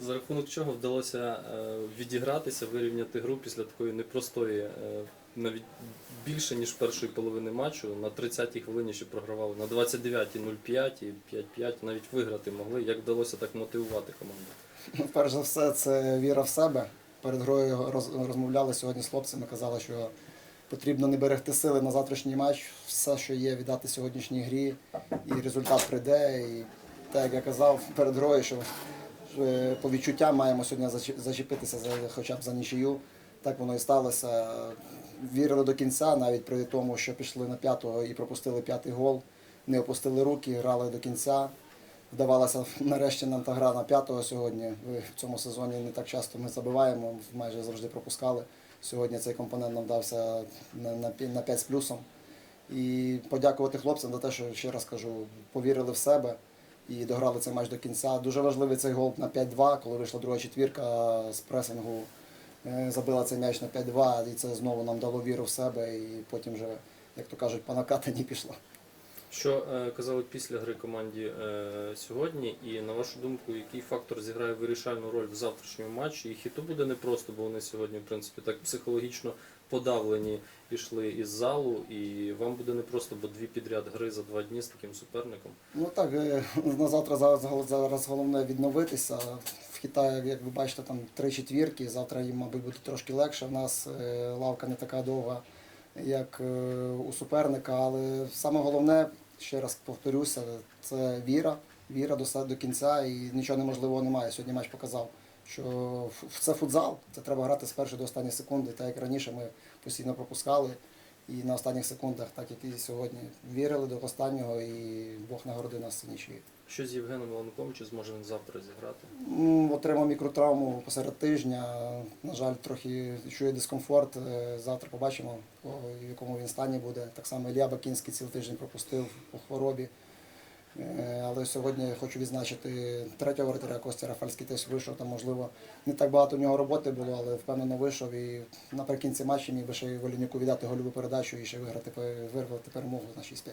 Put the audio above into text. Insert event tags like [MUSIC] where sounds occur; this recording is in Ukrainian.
За рахунок чого вдалося е, відігратися, вирівняти гру після такої непростої, е, навіть більше ніж першої половини матчу. На 30-й хвилині ще програвали на 29-й 0-5 і 5-5, навіть виграти могли. Як вдалося так мотивувати команду? Ну, Перш за все, це віра в себе. Перед грою роз- розмовляли сьогодні з хлопцями, казали, що потрібно не берегти сили на завтрашній матч, все, що є, віддати сьогоднішній грі, і результат прийде. І так як я казав перед грою, що по відчуттям маємо сьогодні зачепитися за, хоча б за нічию. Так воно і сталося. Вірили до кінця, навіть при тому, що пішли на п'ятого і пропустили п'ятий гол, не опустили руки, грали до кінця. Вдавалася нарешті нам та гра на п'ятого сьогодні. В цьому сезоні не так часто ми забиваємо, майже завжди пропускали. Сьогодні цей компонент нам дався на 5 з плюсом. І подякувати хлопцям за те, що ще раз кажу, повірили в себе і дограли цей матч до кінця. Дуже важливий цей гол на 5-2, коли вийшла друга четвірка з пресингу. е, Забила цей м'яч на 5-2, і це знову нам дало віру в себе, і потім вже, як то кажуть, по накатанні пішло. Що е, казали після гри команді е, сьогодні, і на вашу думку, який фактор зіграє вирішальну роль в завтрашньому матчі? І хіту буде непросто, бо вони сьогодні, в принципі, так психологічно подавлені пішли із залу, і вам буде непросто, бо дві підряд гри за два дні з таким суперником. Ну так, е, [LAUGHS] на завтра зараз, зараз головне відновитися. В Китаї, як ви бачите, там три четвірки. Завтра їм, мабуть, буде трошки легше. У нас е, лавка не така довга, як е, у суперника. Але саме головне, ще раз повторюся, це віра. Віра до, до кінця і нічого неможливого немає. Сьогодні матч показав, що це футзал, це треба грати з першої до останньої секунди. Так як раніше ми постійно пропускали. І на останніх секундах, так як і сьогодні, вірили до останнього, і Бог нагородив нас нічиєю. Що з Євгеном Ланком, чи зможе він завтра зіграти? Отримав мікротравму посеред тижня. На жаль, трохи чує дискомфорт. Е, Завтра побачимо, в якому він стані буде. Так само Ілля Бакінський цілий тиждень пропустив по хворобі. Е, Але сьогодні я хочу відзначити третього воротаря Костя Рафальський теж вийшов. Там, можливо, не так багато в нього роботи було, але впевнено вийшов. І наприкінці матчу міг би ще Волінюку віддати гольову передачу і ще виграти, вирвати перемогу на 6-5.